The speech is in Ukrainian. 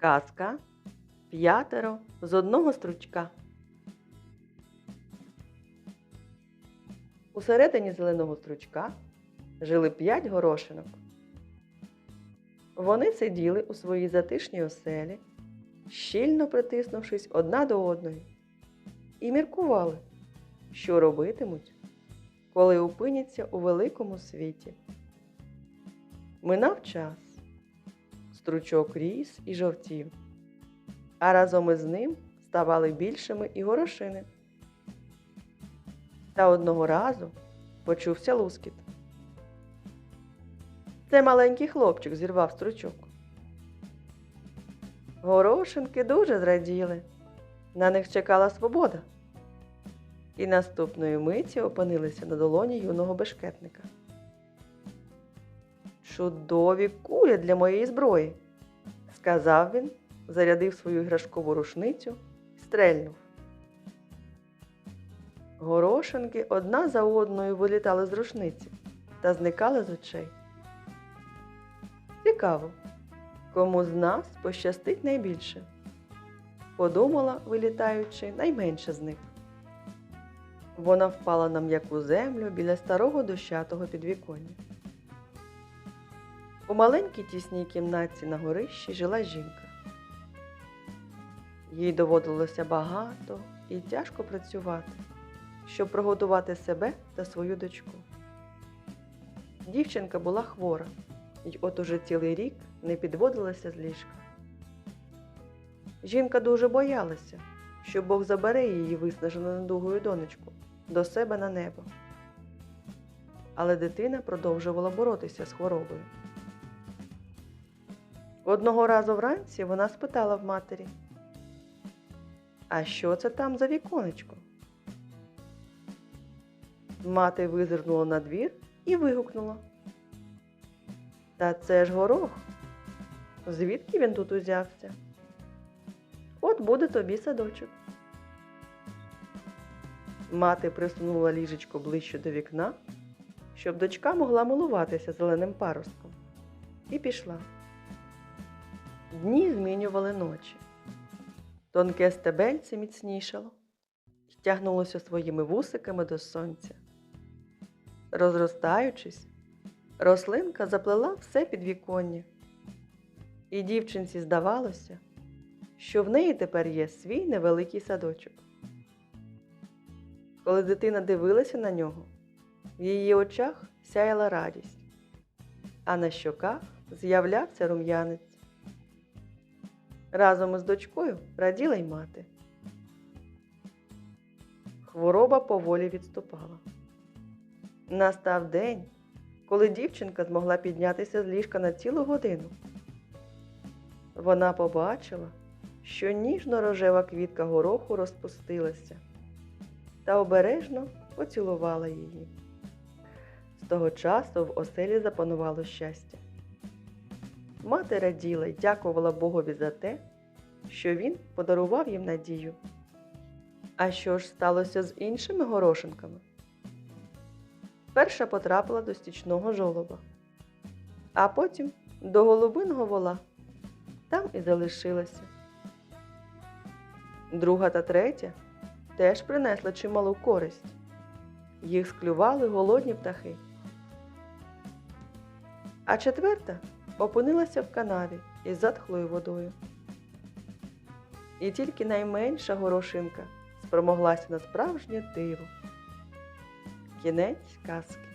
Казка п'ятеро з одного стручка. Усередині зеленого стручка жили п'ять горошинок. Вони сиділи у своїй затишній оселі, щільно притиснувшись одна до одної, і міркували, що робитимуть, коли опиняться у великому світі. Минав час. Стручок ріс і жовтів, а разом із ним ставали більшими і горошини. Та одного разу почувся лускіт. Це маленький хлопчик зірвав стручок. Горошинки дуже зраділи. На них чекала свобода. І наступної миті опинилися на долоні юного бешкетника. Чудові кулі для моєї зброї, сказав він, зарядив свою іграшкову рушницю і стрельнув. Горошинки одна за одною вилітали з рушниці та зникали з очей. Цікаво, кому з нас пощастить найбільше, подумала, вилітаючи, найменше з них. Вона впала на м'яку землю біля старого дощатого підвіконня. У маленькій тісній кімнатці на горищі жила жінка. Їй доводилося багато і тяжко працювати, щоб прогодувати себе та свою дочку. Дівчинка була хвора, і от уже цілий рік не підводилася з ліжка. Жінка дуже боялася, що Бог забере її виснажену недугою донечку до себе на небо. Але дитина продовжувала боротися з хворобою. Одного разу вранці вона спитала в матері, а що це там за віконечко? Мати визирнула на двір і вигукнула. Та це ж горох. Звідки він тут узявся? От буде тобі садочок. Мати присунула ліжечко ближче до вікна, щоб дочка могла милуватися зеленим паростком, і пішла. Дні змінювали ночі. Тонке стебельце міцнішало і тягнулося своїми вусиками до сонця. Розростаючись, рослинка заплела все підвіконня. І дівчинці здавалося, що в неї тепер є свій невеликий садочок. Коли дитина дивилася на нього, в її очах сяяла радість, а на щоках з'являвся рум'янець. Разом із дочкою раділа й мати. Хвороба поволі відступала. Настав день, коли дівчинка змогла піднятися з ліжка на цілу годину. Вона побачила, що ніжно-рожева квітка гороху розпустилася та обережно поцілувала її. З того часу в оселі запанувало щастя. Мати раділа й дякувала Богові за те, що він подарував їм надію. А що ж сталося з іншими горошинками? Перша потрапила до стічного жолоба, а потім до голубиного вола. Там і залишилася. Друга та третя теж принесли чималу користь. Їх склювали голодні птахи. А четверта опинилася в канаві із затхлою водою. І тільки найменша горошинка спромоглася на справжнє диво. Кінець казки.